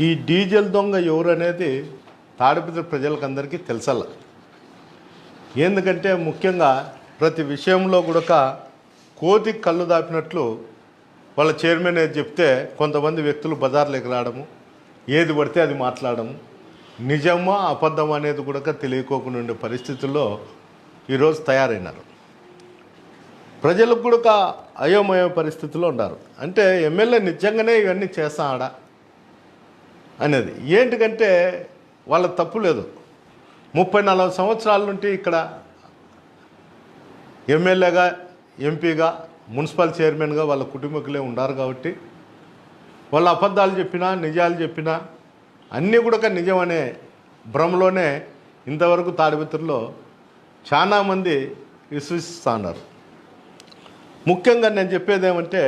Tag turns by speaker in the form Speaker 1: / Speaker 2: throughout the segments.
Speaker 1: ఈ డీజిల్ దొంగ ఎవరు అనేది తాడిపత్రి ప్రజలకందరికీ తెలుసల్ల. ఎందుకంటే ముఖ్యంగా ప్రతి విషయంలో కూడా కోతి కళ్ళు దాపినట్లు వాళ్ళ చైర్మన్ ఏది చెప్తే కొంతమంది వ్యక్తులు బజార్లోకి రావడము ఏది పడితే అది మాట్లాడము. నిజమా అబద్ధం అనేది కూడా తెలియకోకుండా ఉండే పరిస్థితుల్లో ఈరోజు తయారైనారు. ప్రజలకు కూడా అయోమయ పరిస్థితిలో ఉన్నారు. అంటే ఎమ్మెల్యే నిజంగానే ఇవన్నీ చేస్తాడా? అనేది ఏంటికంటే వాళ్ళ తప్పు లేదు. ముప్పై నలభై సంవత్సరాల నుండి ఇక్కడ ఎమ్మెల్యేగా ఎంపీగా మున్సిపల్ చైర్మన్గా వాళ్ళ కుటుంబకులే ఉన్నారు కాబట్టి వాళ్ళ అబద్ధాలు చెప్పినా నిజాలు చెప్పినా అన్నీ కూడా నిజం అనే భ్రమలోనే ఇంతవరకు తాడిపత్రిలో చాలామంది విశ్వసిస్తున్నారు. ముఖ్యంగా నేను చెప్పేది ఏమంటే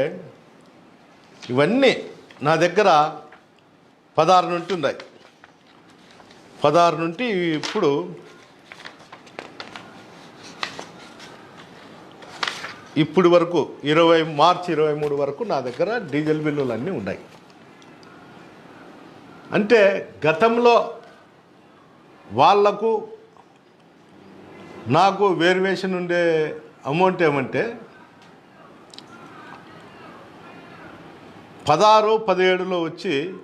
Speaker 1: ఇవన్నీ నా దగ్గర పదహారు నుండి ఉన్నాయి. పదహారు నుండి ఇప్పుడు ఇప్పుడు వరకు ఇరవై మార్చి ఇరవై మూడు వరకు నా దగ్గర డీజిల్ బిల్లులు అన్నీ ఉన్నాయి. అంటే గతంలో వాళ్ళకు నాకు వేరియేషన్ ఉండే అమౌంట్ ఏమంటే పదహారు పదిహేడులో వచ్చి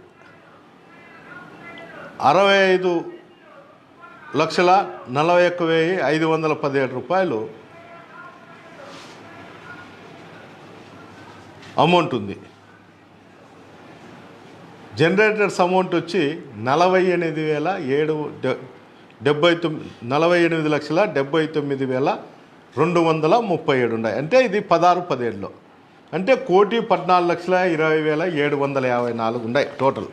Speaker 1: అరవై ఐదు లక్షల నలభై ఒక్క వెయ్యి ఐదు వందల పదిహేడు రూపాయలు అమౌంట్ ఉంది. జనరేటర్స్ అమౌంట్ వచ్చి నలభై ఎనిమిది వేల ఏడు డె- డెబ్బై తొమ్మిది నలభై ఎనిమిది లక్షల డెబ్బై తొమ్మిది వేల రెండు వందల ముప్పై ఏడు ఉన్నాయి. అంటే ఇది పదహారు పదిహేడులో. అంటే కోటి పద్నాలుగు లక్షల ఇరవై వేల ఏడు వందల యాభై నాలుగు ఉన్నాయి టోటల్.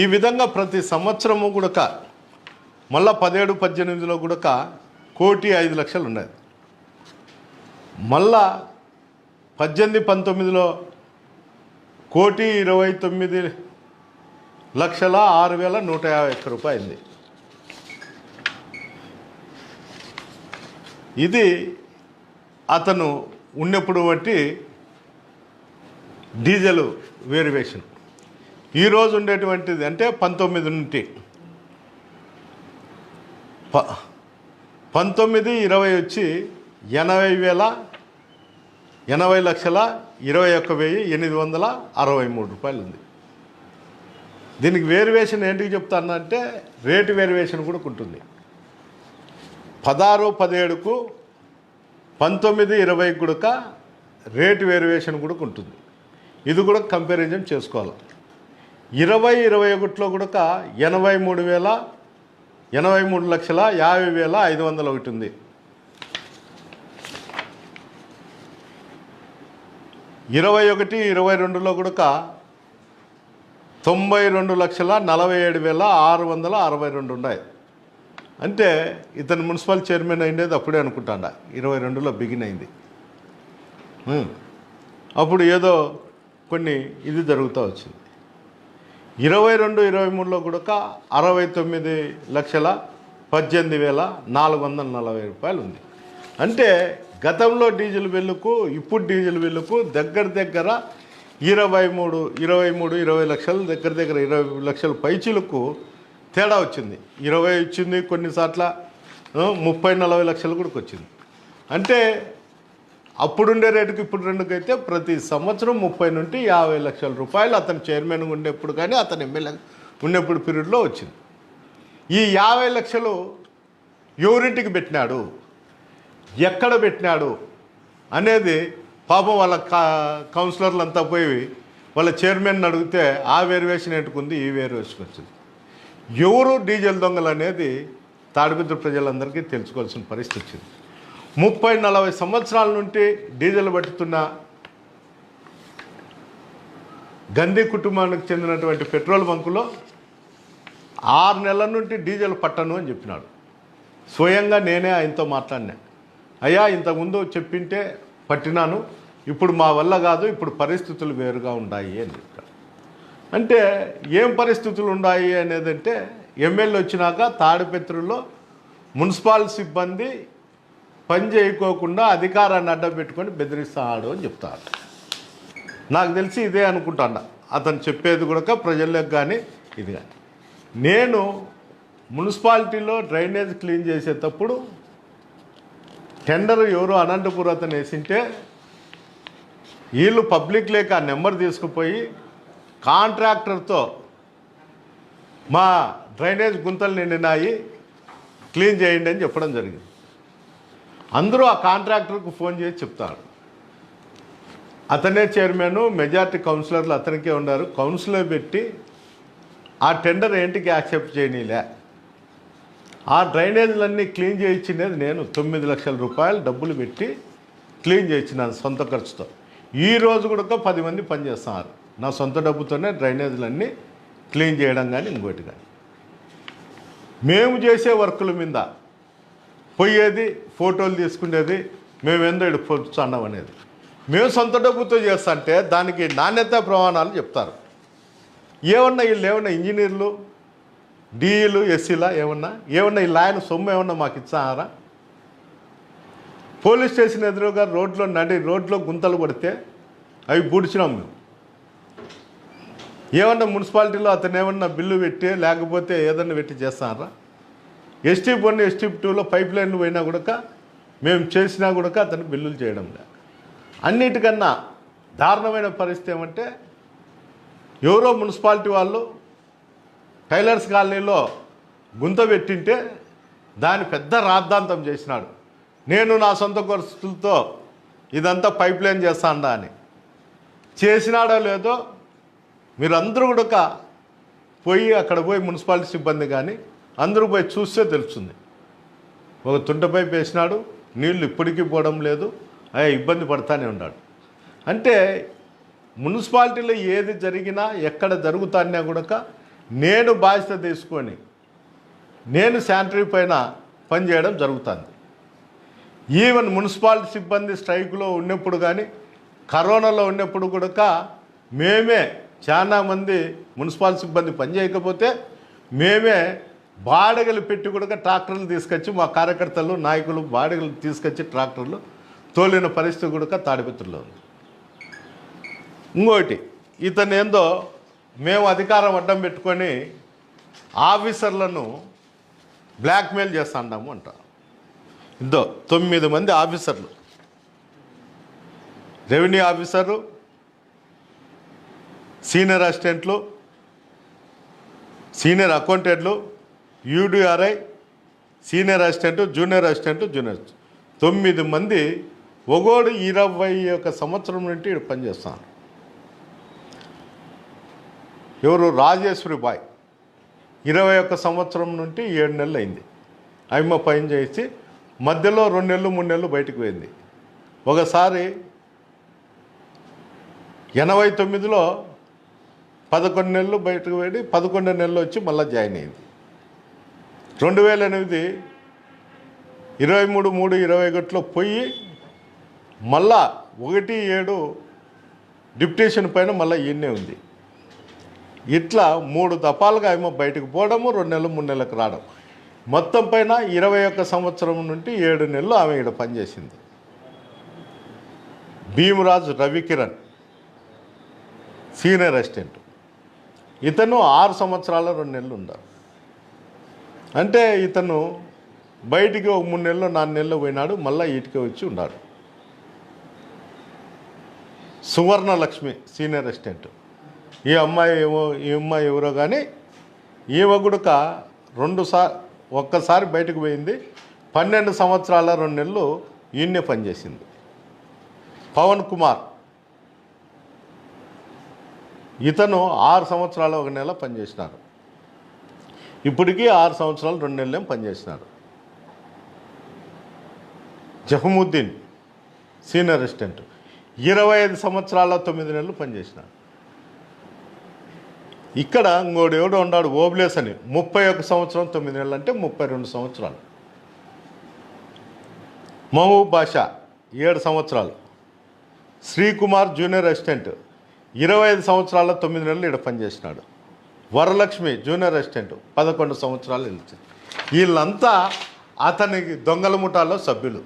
Speaker 1: ఈ విధంగా ప్రతి సంవత్సరము కూడా మళ్ళా పదిహేడు పద్దెనిమిదిలో కూడా కోటి ఐదు లక్షలు ఉన్నాయి. మళ్ళా పద్దెనిమిది పంతొమ్మిదిలో కోటి ఇరవై తొమ్మిది లక్షల ఆరు వేల నూట యాభై ఒక్క రూపాయింది ఇది అతను ఉన్నప్పుడు బట్టి డీజిల్ వేరివేషన్. ఈరోజు ఉండేటువంటిది అంటే పంతొమ్మిది నుండి. ప పంతొమ్మిది ఇరవై వచ్చి ఎనభై వేల ఎనభై లక్షల ఇరవై ఒక్క వెయ్యి ఎనిమిది వందల అరవై మూడు రూపాయలు ఉంది. దీనికి వేరివేషన్ ఏంటికి చెప్తానంటే రేటు వేరివేషన్ కూడా ఉంటుంది. పదహారు పదిహేడుకు పంతొమ్మిది ఇరవై కూడా రేటు వేరివేషన్ కూడా ఉంటుంది. ఇది కూడా కంపారిజన్ చేసుకోవాలి. ఇరవై ఇరవై ఒకటిలో కూడా ఎనభై మూడు వేల ఎనభై మూడు లక్షల యాభై వేల ఐదు వందల ఒకటి ఉంది. ఇరవై ఒకటి ఇరవై రెండులో కూడా తొంభై రెండు లక్షల నలభై ఏడు వేల ఆరు వందల అరవై రెండు ఉన్నాయి. అంటే ఇతను మున్సిపల్ చైర్మన్ అయిండేది అప్పుడే అనుకుంటాండ. ఇరవై రెండులో బిగిన్ అయింది. అప్పుడు ఏదో కొన్ని ఇది జరుగుతూ వచ్చింది. ఇరవై రెండు ఇరవై మూడులో కూడా అరవై తొమ్మిది లక్షల పద్దెనిమిది వేల నాలుగు వందల నలభై రూపాయలు ఉంది అంటే గతంలో డీజిల్ బిల్లుకు ఇప్పుడు డీజిల్ బిల్లుకు దగ్గర దగ్గర ఇరవై మూడు ఇరవై మూడు ఇరవై లక్షలు దగ్గర దగ్గర ఇరవై లక్షల పైచీలకు తేడా వచ్చింది. ఇరవై వచ్చింది కొన్నిసార్ల ముప్పై నలభై లక్షలు కూడా వచ్చింది అంటే అప్పుడుండే రేటుకి ఇప్పుడు రెండుకైతే ప్రతి సంవత్సరం ముప్పై నుండి యాభై లక్షల రూపాయలు అతను చైర్మన్ ఉండేప్పుడు కానీ అతను ఎమ్మెల్యే ఉండేప్పుడు పీరియడ్లో వచ్చింది. ఈ యాభై లక్షలు ఎవరింటికి పెట్టినాడు? ఎక్కడ పెట్టినాడు? అనేది పాపం వాళ్ళ కా కౌన్సిలర్లు అంతా పోయి వాళ్ళ చైర్మన్ అడిగితే ఆ వేరియేషన్ ఎట్టుకుంది ఈ వేరియేషన్ వచ్చింది ఎవరు డీజిల్ దొంగలు అనేది తాడిపిద్ర ప్రజలందరికీ తెలుసుకోవాల్సిన పరిస్థితి వచ్చింది. ముప్పై నలభై సంవత్సరాల నుండి డీజిల్ పట్టుతున్న గంధీ కుటుంబానికి చెందినటువంటి పెట్రోల్ బంకులో ఆరు నెలల నుండి డీజిల్ పట్టను అని చెప్పినాడు. స్వయంగా నేనే ఆయనతో మాట్లాడినా. అయ్యా ఇంతకుముందు చెప్పింటే పట్టినాను ఇప్పుడు మా వల్ల కాదు ఇప్పుడు పరిస్థితులు వేరుగా ఉన్నాయి అని చెప్పాడు. అంటే ఏం పరిస్థితులు ఉన్నాయి అనేదంటే ఎమ్మెల్యే వచ్చినాక తాడిపత్రిలో మున్సిపాల్ సిబ్బంది పని చేయకోకుండా అధికారాన్ని అడ్డం పెట్టుకొని బెదిరిస్తాడు అని చెప్తాడు. నాకు తెలిసి ఇదే అనుకుంటాను అతను చెప్పేది కూడా ప్రజలకు కానీ ఇది కానీ నేను మున్సిపాలిటీలో డ్రైనేజ్ క్లీన్ చేసేటప్పుడు టెండర్ ఎవరో అనంతపురం అతను వేసింటే వీళ్ళు పబ్లిక్ లేక ఆ నెంబర్ తీసుకుపోయి కాంట్రాక్టర్తో మా డ్రైనేజ్ గుంతలు నిండినాయి క్లీన్ చేయండి అని చెప్పడం జరిగింది. అందరూ ఆ కాంట్రాక్టర్కు ఫోన్ చేసి చెప్తారు. అతనే చైర్మన్ మెజార్టీ కౌన్సిలర్లు అతనికే ఉన్నారు. కౌన్సిలర్ పెట్టి ఆ టెండర్ ఏంటికి యాక్సెప్ట్ చేయనీలే. ఆ డ్రైనేజీలన్నీ క్లీన్ చేయించినది నేను తొమ్మిది లక్షల రూపాయలు డబ్బులు పెట్టి క్లీన్ చేయించినాను సొంత ఖర్చుతో. ఈ రోజు కూడా పది మంది పనిచేస్తున్నారు. నా సొంత డబ్బుతోనే డ్రైనేజీలన్నీ క్లీన్ చేయడం కానీ ఇంకోటి కానీ. మేము చేసే వర్కుల మీద పోయేది ఫోటోలు తీసుకునేది మేము ఏందో ఇక్కడ అనేది? మేము సొంత డబ్బుతో చేస్తుంటే దానికి నాణ్యత ప్రమాణాలు చెప్తారు. ఏమన్నా వీళ్ళు ఏమన్నా ఇంజనీర్లు డిఈలు ఎస్సీలా ఏమన్నా? ఏమన్నా ఈ లాయన్ సొమ్ము ఏమన్నా మాకు ఇచ్చారా? పోలీస్ స్టేషన్ ఎదురుగా రోడ్లో నడి రోడ్లో గుంతలు పడితే అవి పూడ్చినాం మేము. ఏమన్నా మున్సిపాలిటీలో అతను ఏమన్నా బిల్లు పెట్టి లేకపోతే ఏదన్నా పెట్టి చేస్తారా? ఎస్టీ వన్ ఎస్టీప్ టూలో పైప్ లైన్లు పోయినా కూడా మేము చేసినా కూడా అతను బిల్లులు చేయడం లేదు అన్నిటికన్నా దారుణమైన పరిస్థితి ఏమంటే ఎవరో మున్సిపాలిటీ వాళ్ళు టైలర్స్ కాలనీలో గుంత పెట్టింటే దాని పెద్ద రాద్ధాంతం చేసినాడు. నేను నా సొంత ఖర్చులతో ఇదంతా పైప్ లైన్ చేస్తాండా అని. చేసినాడో లేదో మీరందరూ కూడా పోయి అక్కడ పోయి మున్సిపాలిటీ సిబ్బంది కానీ అందరూ పోయి చూస్తే తెలుస్తుంది. ఒక తుంటపై వేసినాడు నీళ్ళు ఇప్పటికీ పోవడం లేదు అయ్యా ఇబ్బంది పడతానే ఉన్నాడు. అంటే మున్సిపాలిటీలో ఏది జరిగినా ఎక్కడ జరుగుతానే కూడా నేను బాధ్యత తీసుకొని నేను శానిటరీ పైన పనిచేయడం జరుగుతుంది. ఈవెన్ మున్సిపాలిటీ సిబ్బంది స్ట్రైక్లో ఉన్నప్పుడు కానీ కరోనాలో ఉన్నప్పుడు కూడా మేమే చాలా మంది మున్సిపాలిటీ సిబ్బంది పనిచేయకపోతే మేమే బాడగలు పెట్టి కూడా ట్రాక్టర్లు తీసుకొచ్చి మా కార్యకర్తలు నాయకులు బాడగలు తీసుకొచ్చి ట్రాక్టర్లు తోలిన పరిస్థితి కూడా తాడిపత్రిలో ఉంది. ఇంకోటి ఇతను ఏందో మేము అధికారం అడ్డం పెట్టుకొని ఆఫీసర్లను బ్లాక్మెయిల్ చేస్తాండాము అంట. ఇద్దో తొమ్మిది మంది ఆఫీసర్లు. రెవెన్యూ ఆఫీసరు సీనియర్ అసిస్టెంట్లు సీనియర్ అకౌంటెంట్లు UDRI senior assistant junior assistant junior తొమ్మిది మంది ఒగోడు ఇరవై ఒక సంవత్సరం నుండి ఇక్కడ పనిచేస్తున్నారు. ఎవరు? రాజేశ్వరి బాయ్. ఇరవై ఒక్క సంవత్సరం నుండి ఏడు నెలలు అయింది. అమ్మ పని చేసి మధ్యలో రెండు నెలలు మూడు నెలలు బయటకు పోయింది. ఒకసారి ఎనభై తొమ్మిదిలో పదకొండు నెలలు బయటకు పోయి పదకొండు నెలలు వచ్చి మళ్ళీ జాయిన్ అయింది. రెండు వేల ఎనిమిది ఇరవై మూడు మూడు ఇరవై ఒకటిలో పోయి మళ్ళా ఒకటి ఏడు డిప్యుటేషన్ పైన మళ్ళీ ఈయనే ఉంది. ఇట్లా మూడు దఫాలుగా ఏమో బయటకు పోవడము రెండు నెలలు మూడు నెలలకు రావడం. మొత్తం పైన ఇరవై ఒక్క సంవత్సరం నుండి ఏడు నెలలు ఆమె ఇక్కడ పనిచేసింది. Bheemaraju Ravikiran senior assistant. ఇతను ఆరు సంవత్సరాల రెండు నెలలు ఉన్నారు. అంటే ఇతను బయటికి ఒక మూడు నెలలు నాలుగు నెలలు పోయినాడు మళ్ళీ ఇటుకే వచ్చి ఉన్నాడు. Suvarna Lakshmi senior assistant. ఈ అమ్మాయి ఏమో ఈ అమ్మాయి ఎవరో కానీ ఈమె గుడక రెండు సార్ ఒక్కసారి బయటకు పోయింది. పన్నెండు సంవత్సరాల రెండు నెలలు ఈయన్నే పనిచేసింది. పవన్ కుమార్. ఇతను ఆరు సంవత్సరాలు ఒక నెల పనిచేసినారు. ఇప్పటికీ ఆరు సంవత్సరాలు రెండు నెలలేం పనిచేసినారు జహముద్దీన్ సీనియర్ అసిస్టెంట్ ఇరవై ఐదు సంవత్సరాల తొమ్మిది నెలలు పనిచేసినాడు ఇక్కడ ఇంకోడు ఎవడో ఉన్నాడు ఓబ్లేస్ అని. ముప్పై ఒక సంవత్సరం తొమ్మిది నెలలు అంటే ముప్పై రెండు సంవత్సరాలు. మహబూబ్ బాషా ఏడు సంవత్సరాలు. శ్రీకుమార్ జూనియర్ అసిస్టెంట్ ఇరవై ఐదు సంవత్సరాల తొమ్మిది నెలలు ఇక్కడ పనిచేసినాడు. వరలక్ష్మి జూనియర్ అసిస్టెంట్ పదకొండు సంవత్సరాలు నిలిచింది. వీళ్ళంతా అతనికి దొంగల ముఠాలో సభ్యులు.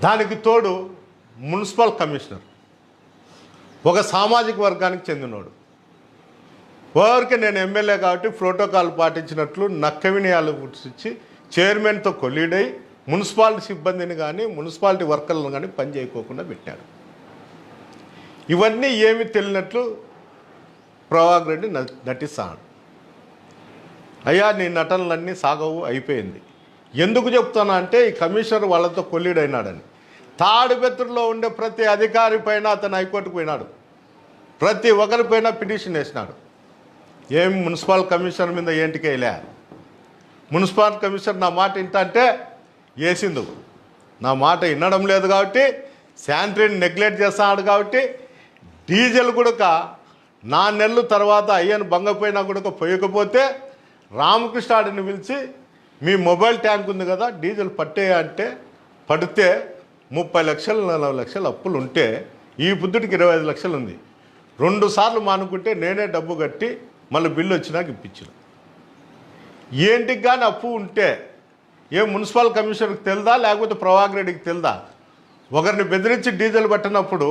Speaker 1: దానికి తోడు మున్సిపల్ కమిషనర్. ఒక సామాజిక వర్గానికి చెందినోడు. ఎవరికి నేను ఎమ్మెల్యే కాబట్టి ప్రోటోకాల్ పాటించినట్లు నక్క వినయాలు చైర్మన్తో కొలీడై మున్సిపాలిటీ సిబ్బందిని కానీ మున్సిపాలిటీ వర్కర్లను కానీ పని చేయకోకుండా పెట్టాడు. ఇవన్నీ ఏమి తెలియనట్లు ప్రభాకర్ రెడ్డి న- నటిస్తాడు. అయ్యా నీ నటనలన్నీ సాగవు అయిపోయింది. ఎందుకు చెప్తున్నా అంటే ఈ కమిషనర్ వాళ్ళతో కొల్లీడైనాడని. తాడిపెత్తుల్లో ఉండే ప్రతి అధికారి పైన అతను హైకోర్టుకు పోయినాడు. ప్రతి ఒక్కరిపైన పిటిషన్ వేసినాడు. ఏం మున్సిపల్ కమిషనర్ మీద ఏంటికి వేయలే మున్సిపల్ కమిషనర్ నా మాట ఇంటంటే వేసింది నా మాట వినడం లేదు కాబట్టి శానిటరీని నెగ్లెక్ట్ చేస్తున్నాడు కాబట్టి డీజిల్ కూడా నా నెలలు తర్వాత అయ్యను భంగపోయినా కూడా పోయకపోతే రామకృష్ణాడిని పిలిచి మీ మొబైల్ ట్యాంక్ ఉంది కదా డీజిల్ పట్టే అంటే పడితే ముప్పై లక్షలు నలభై లక్షలు అప్పులు ఉంటే ఈ బుద్ధుడికి ఇరవై ఐదు లక్షలు ఉంది. రెండు సార్లు మానుకుంటే నేనే డబ్బు కట్టి మళ్ళీ బిల్లు వచ్చినాక ఇప్పించిన ఏంటికి కానీ అప్పు ఉంటే ఏ మున్సిపల్ కమిషనర్కి తెలుదా లేకపోతే ప్రభాకర్ రెడ్డికి తెలుదా? ఒకరిని బెదిరించి డీజిల్ పట్టినప్పుడు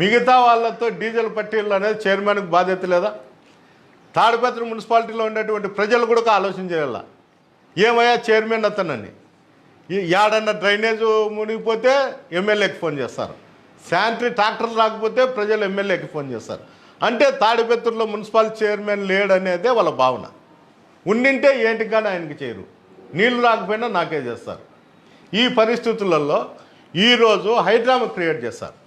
Speaker 1: మిగతా వాళ్ళతో డీజిల్ పట్టీలు అనేది చైర్మన్కి బాధ్యత లేదా? తాడిపత్రి మున్సిపాలిటీలో ఉండేటువంటి ప్రజలు కూడా ఆలోచన చేయాల? ఏమయ్యా చైర్మన్ అతనని? ఈ డ్రైనేజ్ మునిగిపోతే ఎమ్మెల్యేకి ఫోన్ చేస్తారు. శానిటరీ ట్రాక్టర్ రాకపోతే ప్రజలు ఎమ్మెల్యేకి ఫోన్ చేస్తారు. అంటే తాడిపత్రిలో మున్సిపల్ చైర్మన్ లేడనేదే వాళ్ళ భావన. ఉండింటే ఏంటి కానీ ఆయనకి చేయరు. నీళ్ళు రాకపోయినా నాకే చేస్తారు. ఈ పరిస్థితులలో ఈరోజు హైడ్రామా క్రియేట్ చేస్తారు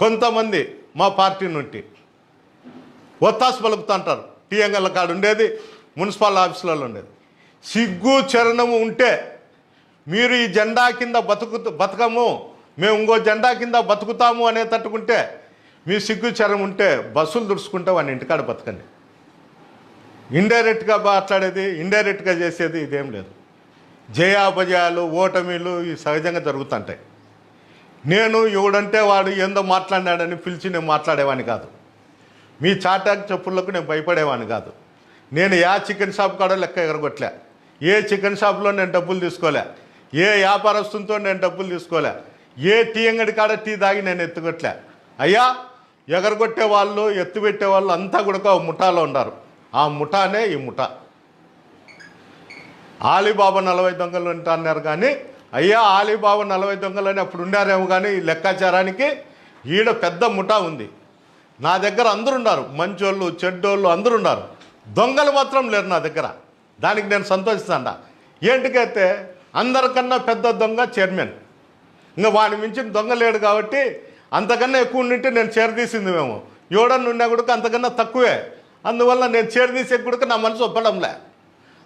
Speaker 1: కొంతమంది మా పార్టీ నుండి ఒత్తాసు పలుకుతుంటారు టీఎంఎల్ కాడ ఉండేది మున్సిపల్ ఆఫీసులలో ఉండేది. సిగ్గు చరణము ఉంటే మీరు ఈ జెండా కింద బతుకు బతకము మేము ఇంకో జెండా కింద బతుకుతాము అనే తట్టుకుంటే మీ సిగ్గు చరణం ఉంటే బస్సులు దుడుచుకుంటే వాడిని ఇంటికాడ బతకండి. ఇండైరెక్ట్గా మాట్లాడేది ఇండైరెక్ట్గా చేసేది ఇదేం లేదు. జయాపజయాలు ఓటమిలు ఇవి సహజంగా జరుగుతుంటాయి. నేను ఎవడంటే వాడు ఏందో మాట్లాడినాడని పిలిచి నేను మాట్లాడేవాడిని కాదు. మీ చాటాకు చెప్పులకు నేను భయపడేవాడిని కాదు. నేను యా చికెన్ షాప్ కాడ లెక్క ఎగరగొట్టలే ఏ చికెన్ షాప్లో నేను డబ్బులు తీసుకోలే. ఏ వ్యాపారస్తుతో నేను డబ్బులు తీసుకోలే. ఏ టీ అంగడి కాడ టీ తాగి నేను ఎత్తుకొట్టలే అయ్యా ఎగరగొట్టే వాళ్ళు ఎత్తుపెట్టే వాళ్ళు అంతా కూడా ఒక ముఠాలో ఉన్నారు ఆ ముఠానే ఈ ముఠా. ఆలీబాబా నలభై దొంగలు అంట అన్నారు కానీ అయ్యా ఆలీబాబా నలభై దొంగలు అని అప్పుడు ఉండారేమో కానీ లెక్కాచారానికి ఈడ పెద్ద ముఠా ఉంది. నా దగ్గర అందరు ఉన్నారు మంచోళ్ళు చెడ్డోళ్ళు అందరు ఉన్నారు దొంగలు మాత్రం లేరు నా దగ్గర. దానికి నేను సంతోషిస్తాను ఏంటికైతే అందరికన్నా పెద్ద దొంగ చైర్మన్. ఇంకా వాడిని మించిన దొంగ లేడు కాబట్టి అంతకన్నా ఎక్కువ ఉండింటే నేను చేరదీసింది మేము. ఎవడన్నా ఉన్నా కూడా అంతకన్నా తక్కువే. అందువల్ల నేను చేరదీసే కూడా నా మనసు ఒప్పడంలే.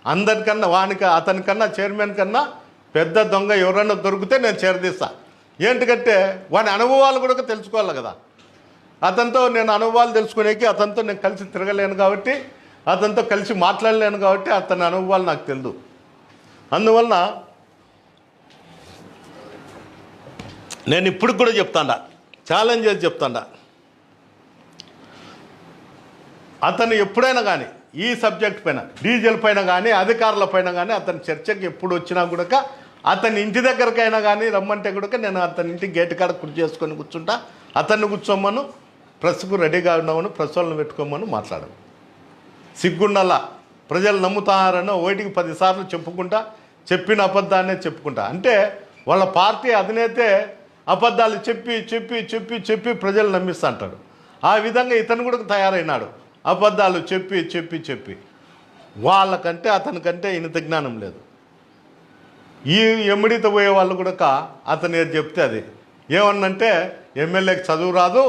Speaker 1: అందరికన్నా వానికి అతనికన్నా చైర్మన్ కన్నా పెద్ద దొంగ ఎవరన్నా దొరికితే నేను చేరదీస్తా. ఏంటికంటే వాని అనుభవాలు కూడా తెలుసుకోవాలి కదా. అతనితో నేను అనుభవాలు తెలుసుకునేకి అతనితో నేను కలిసి తిరగలేను కాబట్టి అతనితో కలిసి మాట్లాడలేను కాబట్టి అతని అనుభవాలు నాకు తెలియదు అందువలన నేను ఇప్పుడు కూడా చెప్తాడా. ఛాలెంజ్ చేసి చెప్తాడా. అతను ఎప్పుడైనా కానీ ఈ సబ్జెక్ట్ పైన డీజిల్ పైన కానీ అధికారుల పైన కానీ అతని చర్చకి ఎప్పుడు వచ్చినా కూడా అతని ఇంటి దగ్గరకైనా కానీ రమ్మంటే కూడా నేను అతని ఇంటి గేట్ కాడ కుర్చీ చేసుకొని కూర్చుంటా. అతన్ని కూర్చోమను ప్రెస్కు రెడీగా ఉన్నామని ప్రెస్ పెట్టుకోమని మాట్లాడము. సిగ్గుండలా ప్రజలు నమ్ముతారని ఒకటికి పదిసార్లు చెప్పుకుంటా చెప్పిన అబద్ధాన్నే చెప్పుకుంటా. అంటే వాళ్ళ పార్టీ అధినేతే అబద్ధాలు చెప్పి చెప్పి చెప్పి చెప్పి ప్రజలు నమ్మిస్తా అంటాడు. ఆ విధంగా ఇతను కూడా తయారైనాడు. అబద్ధాలు చెప్పి చెప్పి చెప్పి. వాళ్ళకంటే అతనికంటే ఇంత జ్ఞానం లేదు. ఈ ఎమ్మిడితో పోయే వాళ్ళు కూడా అతను ఏది చెప్తే అది. ఏమన్నంటే ఎమ్మెల్యేకి చదువు రాదు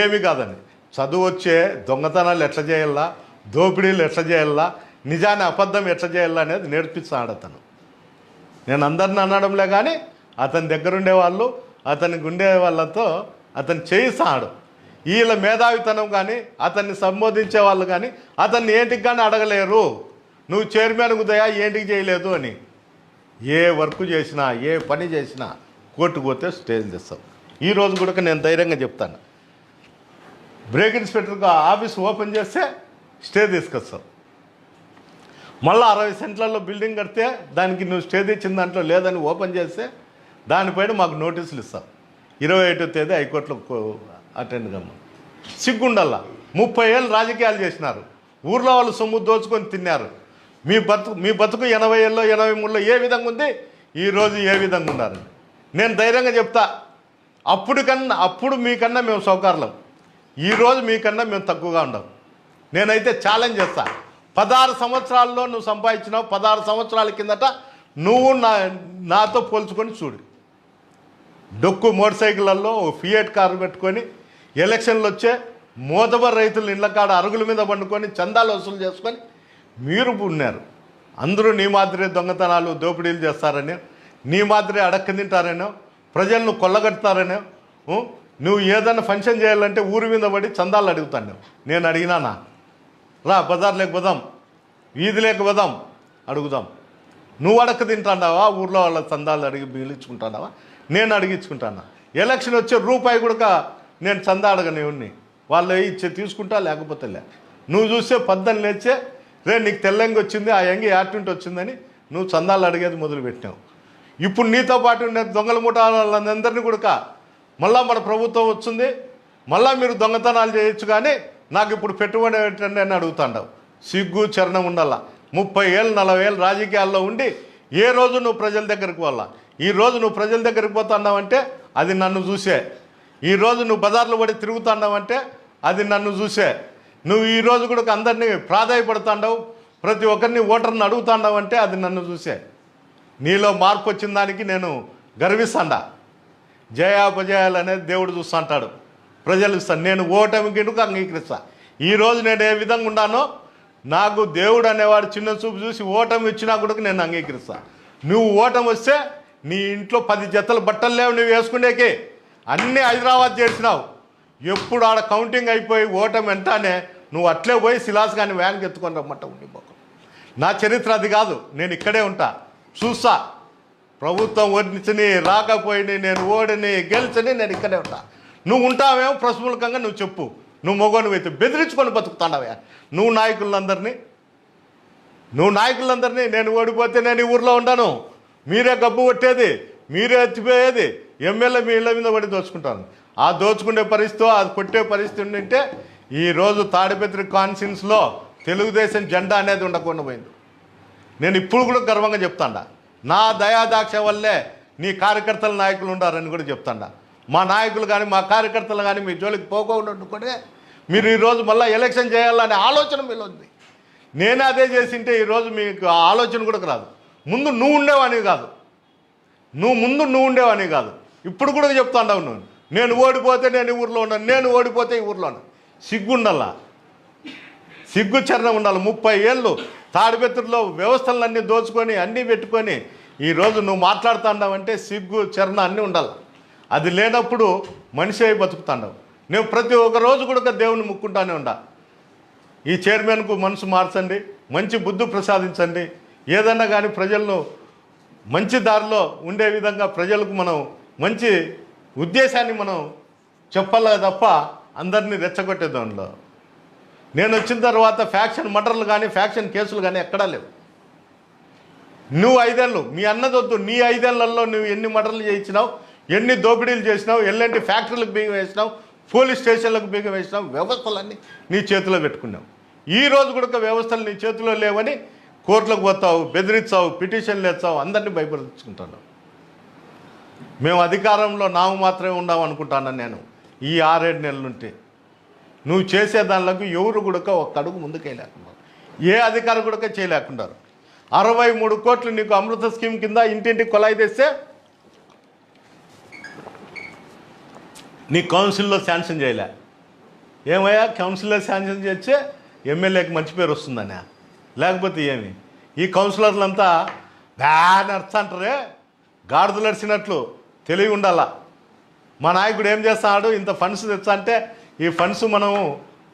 Speaker 1: ఏమి కాదని చదువు వచ్చే దొంగతనాలు ఎట్లా చేయాలా దోపిడీలు ఎట్లా చేయాలా నిజాన్ని అబద్ధం ఎట్లా చేయాలా అనేది నేర్పిస్తాడు అతను. నేను అందరిని అనడంలే కానీ అతని దగ్గరుండే వాళ్ళు అతనికి ఉండే వాళ్ళతో అతను చేయిస్తాడు. వీళ్ళ మేధావితనం కానీ అతన్ని సంబోధించే వాళ్ళు కానీ అతన్ని ఏంటికి కానీ అడగలేరు. నువ్వు చైర్మన్ ఉదయా ఏంటికి చేయలేదు అని. ఏ వర్క్ చేసినా ఏ పని చేసినా కోర్టుకు పోతే స్టేజ్ తెస్తాం ఈ రోజు కూడా నేను ధైర్యంగా చెప్తాను. బ్రేక్ ఇన్స్పెక్టర్గా ఆఫీస్ ఓపెన్ చేస్తే స్టే తీసుకొస్తాం మళ్ళీ అరవై సెంట్లలో బిల్డింగ్ కడితే దానికి నువ్వు స్టే తెచ్చిన దాంట్లో లేదని ఓపెన్ చేస్తే దానిపైన మాకు నోటీసులు ఇస్తాం ఇరవై ఒకటో తేదీ హైకోర్టులో అటెండ్ కమ్మా. సిగ్గుండల్లా. ముప్పై ఏళ్ళు రాజకీయాలు చేసినారు. ఊర్లో వాళ్ళు సొమ్ము దోచుకొని తిన్నారు. మీ బతుకు మీ బతుకు ఎనభై ఏళ్ళలో ఎనభై మూడులో ఏ విధంగా ఉంది? ఈరోజు ఏ విధంగా ఉన్నారు? నేను ధైర్యంగా చెప్తా. అప్పుడు కన్నా అప్పుడు మీకన్నా మేము సౌకర్యం ఈరోజు మీకన్నా మేము తక్కువగా ఉండం. నేనైతే ఛాలెంజ్ చేస్తా. పదహారు సంవత్సరాల్లో నువ్వు సంపాదించినావు పదహారు సంవత్సరాల కిందట నువ్వు నా నాతో పోల్చుకొని చూడు. డొక్కు మోటార్ సైకిళ్ళల్లో ఫియేట్ ఫియట్ కారు పెట్టుకొని ఎలక్షన్లు వచ్చే మోతబర్ రైతులు ఇళ్ళ కాడ అరుగుల మీద పండుకొని చందాలు వసూలు చేసుకొని మీరు ఉన్నారు అందరూ నీ మాదిరి దొంగతనాలు దోపిడీలు చేస్తారని నీ మాదిరి అడక్క తింటారనో ప్రజలను కొల్లగడతారనో నువ్వు ఏదైనా ఫంక్షన్ చేయాలంటే ఊరి మీద పడి చందాలు అడుగుతాను. నేను అడిగినానా? రా బజార్లోకి పోదాం. వీధిలోకి పోదాం. అడుగుదాం. నువ్వు అడక్క తింటాడావా? ఊర్లో వాళ్ళ చందాలు అడిగి మిగిలించుకుంటాడావా నేను అడిగించుకుంటానా ఎలక్షన్ వచ్చే రూపాయి కూడా నేను చందా ఉన్ని. వాళ్ళు ఇచ్చే తీసుకుంటా లేకపోతే లే. నువ్వు చూస్తే పద్దని లేచే రే నీకు తెల్లంగి వచ్చింది ఆ యంగి యాక్టింట్ వచ్చిందని నువ్వు చందాలు అడిగేది మొదలుపెట్టినావు ఇప్పుడు నీతో పాటు ఉన్న దొంగల ముఠా వాళ్ళందరినీ కూడా మళ్ళా మన ప్రభుత్వం వచ్చింది మళ్ళా మీరు దొంగతనాలు చేయొచ్చు కానీ నాకు ఇప్పుడు పెట్టుబడి పెట్టండి అని అడుగుతాండవు. సిగ్గు చరణం ఉండాల. ముప్పై ఏళ్ళు నలభై ఏళ్ళు రాజకీయాల్లో ఉండి ఏ రోజు నువ్వు ప్రజల దగ్గరికి పోవాలా? ఈ రోజు నువ్వు ప్రజల దగ్గరికి పోతున్నావంటే అది నన్ను చూసే. ఈ రోజు నువ్వు బజార్లో పడి తిరుగుతున్నావంటే అది నన్ను చూసే. నువ్వు ఈరోజు కూడా అందరినీ ప్రాధాయపడుతున్నావు ప్రతి ఒక్కరిని ఓటర్ని అడుగుతున్నావు అంటే అది నన్ను చూసే. నీలో మార్పు వచ్చిన దానికి నేను గర్విస్తాడా. జయాపజయాలు అనేది దేవుడు చూస్తుంటాడు. ప్రజలు ఇస్తాను నేను ఓటమి గిడుకు అంగీకరిస్తా? ఈరోజు నేను ఏ విధంగా ఉన్నానో నాకు దేవుడు అనేవాడు చిన్న చూపు చూసి ఓటమి ఇచ్చినా కూడా నేను అంగీకరిస్తా. నువ్వు ఓటమి వస్తే నీ ఇంట్లో పది జతలు బట్టలు లేవు నువ్వు వేసుకునేకి. అన్నీ హైదరాబాద్ చేసినావు ఎప్పుడు ఆడ కౌంటింగ్ అయిపోయి ఓటమి వెంటనే నువ్వు అట్లే పోయి శిలాస్ కానీ వ్యాన్కి ఎత్తుకొని రమ్మంట ఉండిపోకు నా చరిత్ర అది కాదు నేను ఇక్కడే ఉంటా. చూస్తా. ప్రభుత్వం వర్ణించని రాకపోయిని నేను ఓడిని గెలిచని నేను ఇక్కడే ఉంటా. నువ్వు ఉంటావేమో ప్రస్ఫులకంగా నువ్వు చెప్పు. నువ్వు మొగోని అయితే బెదిరించుకొని బతుకుతాడవే నువ్వు నాయకులందరినీ నువ్వు నాయకులందరినీ నేను ఓడిపోతే నేను ఈ ఊర్లో ఉండను. మీరే గబ్బు కొట్టేది మీరే ఎత్తిపోయేది ఎమ్మెల్యే మీ ఇళ్ళ మీద పడి దోచుకుంటాను. ఆ దోచుకునే పరిస్థితి అది కొట్టే పరిస్థితి ఉండింటే ఈరోజు తాడిపత్రి కాన్సిన్స్లో తెలుగుదేశం జెండా అనేది ఉండకుండా పోయింది. నేను ఇప్పుడు కూడా గర్వంగా చెప్తాండా. నా దయాదాక్ష వల్లే నీ కార్యకర్తల నాయకులు ఉండారని కూడా చెప్తాండా. మా నాయకులు కానీ మా కార్యకర్తలు కానీ మీ జోలికి పోకుండా కూడా మీరు ఈరోజు మళ్ళీ ఎలక్షన్ చేయాలనే ఆలోచన మీలో ఉంది. నేనే అదే చేసింటే ఈరోజు మీకు ఆ ఆలోచన కూడా రాదు. ముందు నువ్వు ఉండేవాడివి కాదు. నువ్వు ముందు నువ్వు ఉండేవాడివి కాదు. ఇప్పుడు కూడా చెప్తాండావు నువ్వు నేను ఓడిపోతే నేను ఈ ఊర్లో ఉన్నాను నేను ఓడిపోతే ఈ ఊర్లో ఉన్నాను. సిగ్గుండల్లా సిగ్గు చరణం ఉండాలి. ముప్పై ఏళ్ళు తాడిపెత్తుల్లో వ్యవస్థలన్నీ దోచుకొని అన్నీ పెట్టుకొని ఈరోజు నువ్వు మాట్లాడుతున్నావంటే సిగ్గు చరణ అన్నీ ఉండాలి. అది లేనప్పుడు మనిషి అయి బతుకుతాండవు. నేను ప్రతి ఒక్క రోజు కూడా దేవుని ముక్కుంటానే ఉండా. ఈ చైర్మన్కు మనసు మార్చండి మంచి బుద్ధి ప్రసాదించండి. ఏదన్నా కానీ ప్రజలను మంచి దారిలో ఉండే విధంగా ప్రజలకు మనం మంచి ఉద్దేశాన్ని మనం చెప్పాలి తప్ప అందరినీ రెచ్చగొట్టే దానిలో. నేను వచ్చిన తర్వాత ఫ్యాక్షన్ మర్డర్లు కానీ ఫ్యాక్షన్ కేసులు కానీ ఎక్కడా లేవు. నువ్వు ఐదేళ్ళు మీ అన్నదొద్దు నీ ఐదేళ్ళలో నువ్వు ఎన్ని మర్డర్లు చేయించినావు ఎన్ని దోపిడీలు చేసినావు ఎల్లంటి ఫ్యాక్టరీలకు బీగం వేసినావు పోలీస్ స్టేషన్లకు బీగం వేసినావు వ్యవస్థలన్నీ నీ చేతిలో పెట్టుకున్నావు. ఈ రోజు కూడా వ్యవస్థలు నీ చేతిలో లేవని కోర్టులకు పోతావు బెదిరించావు పిటిషన్లు వేస్తావు అందరినీ భయపడించుకుంటాను మేము అధికారంలో నాము మాత్రమే ఉండాం అనుకుంటాను నేను? ఈ ఆరేడు నెలలుంటే. నువ్వు చేసే దానిలకు ఎవరు కూడా ఒక్క అడుగు ముందుకెళ్ళలేకున్నారు ఏ అధికారి కూడా చేయలేకున్నారు అరవై మూడు కోట్లు నీకు అమృత స్కీమ్ కింద ఇంటింటి కొలాయి తెస్తే నీ కౌన్సిల్లో శాంక్షన్ చేయలే. ఏమయ్యా? కౌన్సిల్లో శాంక్షన్ చేస్తే ఎమ్మెల్యేకి మంచి పేరు వస్తుందనే. లేకపోతే ఏమి? ఈ కౌన్సిలర్లంతా బ్యాన్ అంటారే? గాడిదలు నడిచినట్లు. తెలివి ఉండాలా మా నాయకుడు ఏం చేస్తాడు? ఇంత ఫండ్స్ తెచ్చా అంటే ఈ ఫండ్స్ మనం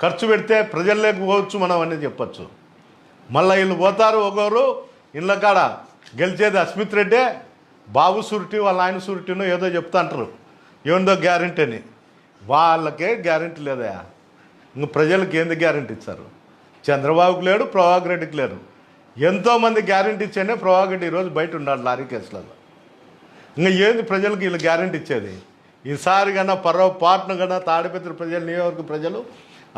Speaker 1: ఖర్చు పెడితే ప్రజల్లోకి పోవచ్చు మనం అనేది చెప్పచ్చు. మళ్ళీ వీళ్ళు పోతారు ఒకరు ఇళ్ళ కాడ గెలిచేది అస్మిత్ రెడ్డే బాబు సూరిటీ వాళ్ళ ఆయన సూరిటీనో ఏదో చెప్తా అంటారు. ఏందో గ్యారంటీ అని. వాళ్ళకే గ్యారంటీ లేదా ఇంక ప్రజలకు ఏంది గ్యారంటీ ఇచ్చారు? చంద్రబాబుకి లేడు ప్రభాకర్ రెడ్డికి లేరు. ఎంతోమంది గ్యారంటీ ఇచ్చేనే ప్రభాకర్ రెడ్డి ఈరోజు బయట ఉన్నాడు లారీ కేసులలో. ఇంకా ఏంది ప్రజలకు వీళ్ళు గ్యారంటీ ఇచ్చేది? ఈసారి కన్నా పొరపాటున కన్నా తాడిపత్రి ప్రజలు నియోజకవర్గ ప్రజలు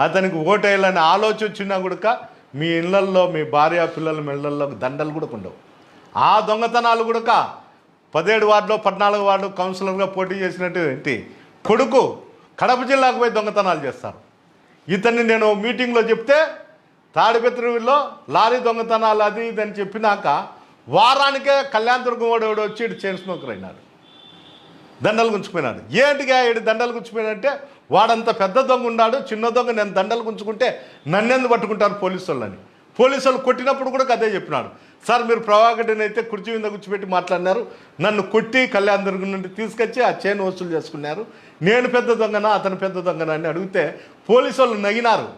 Speaker 1: అతనికి ఓటేయాలని ఆలోచన వచ్చినా కూడా మీ ఇళ్ళల్లో మీ భార్య పిల్లల మెళ్ళల్లో దండలు కూడా ఉండవు ఆ దొంగతనాలు కూడా పదిహేడు వార్డులో పద్నాలుగు వార్డు కౌన్సిలర్గా పోటీ చేసినటువంటి కొడుకు కడప జిల్లాకు పోయి దొంగతనాలు చేస్తారు. ఇతన్ని నేను మీటింగ్లో చెప్తే తాడిపత్రిలో లారీ దొంగతనాలు అది ఇది అని చెప్పినాక వారానికే కళ్యాణ్ దుర్గం ఎవడో వచ్చి ఇటు చైన్ స్మోకర్ అయినాడు. దండలు గుంచుకుపోయినాడు. ఏంటిగా ఇటు దండలు గుంచుకుపోయినంటే వాడంత పెద్ద దొంగ ఉన్నాడు చిన్న దొంగ నేను దండలు గుంచుకుంటే నన్నెందు పట్టుకుంటారు పోలీసు వాళ్ళని పోలీసు వాళ్ళు కొట్టినప్పుడు కూడా అదే చెప్పినాడు. సార్ మీరు ప్రభాకర్ని అయితే కుర్చీ మీద కూర్చోబెట్టి మాట్లాడినారు. నన్ను కొట్టి కళ్యాణ్ దుర్గం నుండి తీసుకొచ్చి ఆ చైన్ వసూలు చేసుకున్నారు. నేను పెద్ద దొంగనా అతను పెద్ద దొంగనా అని అడిగితే పోలీసు వాళ్ళు నగినారు.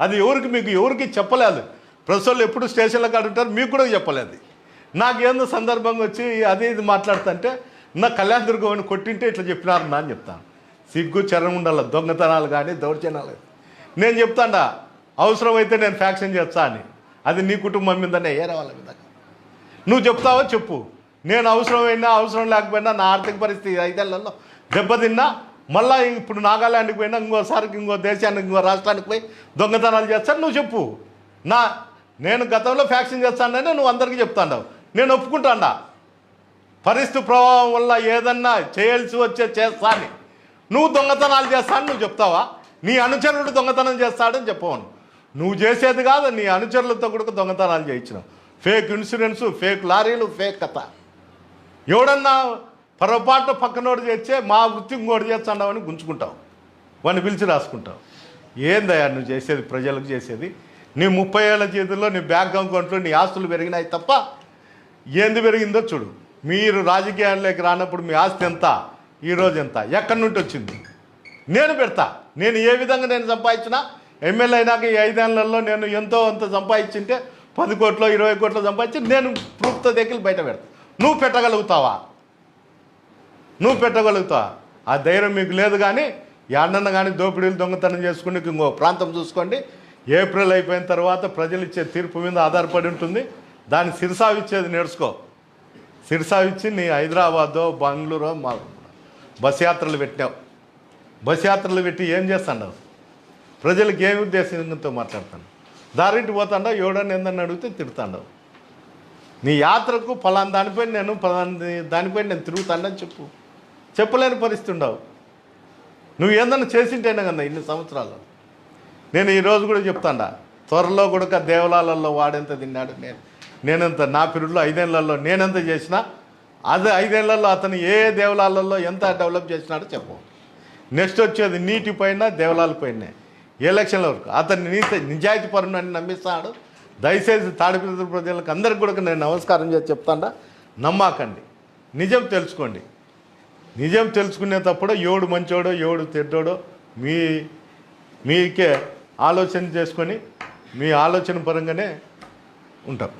Speaker 1: అది ఎవరికి మీకు ఎవరికి చెప్పలేదు. ప్రస్తుతం ఎప్పుడు స్టేషన్లకు అడుగుతారు మీకు కూడా చెప్పలేదు. నాకేందో సందర్భంగా వచ్చి అదే ఇది మాట్లాడుతుంటే నా కళ్యాణ దుర్గం కొట్టింటే ఇట్లా చెప్పినారు నా అని చెప్తాను సిగ్గు చరం ఉండాలి దొంగతనాలు కానీ దౌర్జన్యాలు నేను చెప్తాడా అవసరమైతే నేను ఫ్యాక్షన్ చేస్తా అని. అది నీ కుటుంబం మీదనే ఏరే వాళ్ళ మీద నువ్వు చెప్తావో చెప్పు. నేను అవసరమైనా అవసరం లేకపోయినా నా ఆర్థిక పరిస్థితి ఐదేళ్ళలో దెబ్బతిన్నా మళ్ళీ ఇప్పుడు నాగాల్యాండ్కి పోయినా ఇంకోసారికి ఇంకో దేశానికి ఇంకో రాష్ట్రానికి పోయి దొంగతనాలు చేస్తాను నువ్వు చెప్పు. నా నేను గతంలో ఫ్యాక్షన్ చేస్తానని నువ్వు అందరికీ చెప్తాండావు. నేను ఒప్పుకుంటాడా. పరిస్థితి ప్రభావం వల్ల ఏదన్నా చేయాల్సి వచ్చే చేస్తాను. నువ్వు దొంగతనాలు చేస్తాను నువ్వు చెప్తావా? నీ అనుచరుడు దొంగతనం చేస్తాడని చెప్పవను. నువ్వు చేసేది కాదు నీ అనుచరులతో కూడా దొంగతనాలు చేయించినావు. ఫేక్ ఇన్సూరెన్సు ఫేక్ లారీలు ఫేక్ కథ. ఎవడన్నా పొరపాటు పక్కనోడు చేస్తే మా వృత్తి ఇంకోటి చేస్తున్నామని గుంజుకుంటావు. వాడిని పిలిచి రాసుకుంటావు. ఏందయ్యా నువ్వు చేసేది ప్రజలకు చేసేది? నీ ముప్పై ఏళ్ళ చేతుల్లో నీ బ్యాంక్ అకౌంట్లో నీ ఆస్తులు పెరిగినాయి తప్ప ఏంది పెరిగిందో చూడు. మీరు రాజకీయాల్లోకి రానప్పుడు మీ ఆస్తి ఎంత? ఈరోజు ఎంత? ఎక్కడి నుండి వచ్చింది? నేను పెడతా. నేను ఏ విధంగా నేను సంపాదించినా ఎమ్మెల్యే అయినాక ఈ ఐదేళ్ళలో నేను ఎంతో అంత సంపాదించింటే పది కోట్లు ఇరవై కోట్లు సంపాదించి నేను ప్రూఫ్తో దగ్గర బయట పెడతా. నువ్వు పెట్టగలుగుతావా? నువ్వు పెట్టగలుగుతావా? ఆ ధైర్యం మీకు లేదు కానీ ఎన్నన్న కానీ దోపిడీలు దొంగతనం చేసుకుని ఇంకో ప్రాంతం చూసుకోండి. ఏప్రిల్ అయిపోయిన తర్వాత ప్రజలు ఇచ్చే తీర్పు మీద ఆధారపడి ఉంటుంది. దాన్ని సిరసావిచ్చేది నేర్చుకో. సిరసావిచ్చి నీ హైదరాబాదో బెంగళూరో మా బస్ యాత్రలు పెట్టావు బస్ యాత్రలు పెట్టి ఏం చేస్తాడు ప్రజలకు ఏమి ఉద్దేశంతో మాట్లాడతాను? దారింటి పోతాడా ఎవడని ఏందని అడిగితే తిడతాడు నీ యాత్రకు ఫలానా దానిపై నేను ఫలానా దానిపై నేను తిరుగుతానని చెప్పు. చెప్పలేని పరిస్థితి ఉండవు. నువ్వు ఏందన్నా చేసింటేనే కదా ఇన్ని సంవత్సరాలు. నేను ఈరోజు కూడా చెప్తాడా త్వరలో కూడా దేవాలయాలలో వాడెంత తిన్నాడు నేను. నేనంత నా పీరియడ్లో ఐదేళ్ళలో నేనెంత చేసినా అది ఐదేళ్ళలో అతను ఏ దేవాలయాలలో ఎంత డెవలప్ చేసినాడో చెప్పు. నెక్స్ట్ వచ్చేది నీటి పైన దేవాలయాల పైన. ఎలక్షన్ల వరకు అతన్ని నీతి నిజాయితీ పరుణాన్ని నమ్మిస్తాడు. దయచేసి తాడిపిల్ల ప్రజలకు అందరికి కూడా నేను నమస్కారం చేసి చెప్తాడా నమ్మాకండి. నిజం తెలుసుకోండి. నిజం తెలుసుకునేటప్పుడు ఎవడు మంచోడో ఎవడు తిడ్డోడో మీ మీకే ఆలోచన చేసుకొని మీ ఆలోచన పరంగానే ఉంటాం.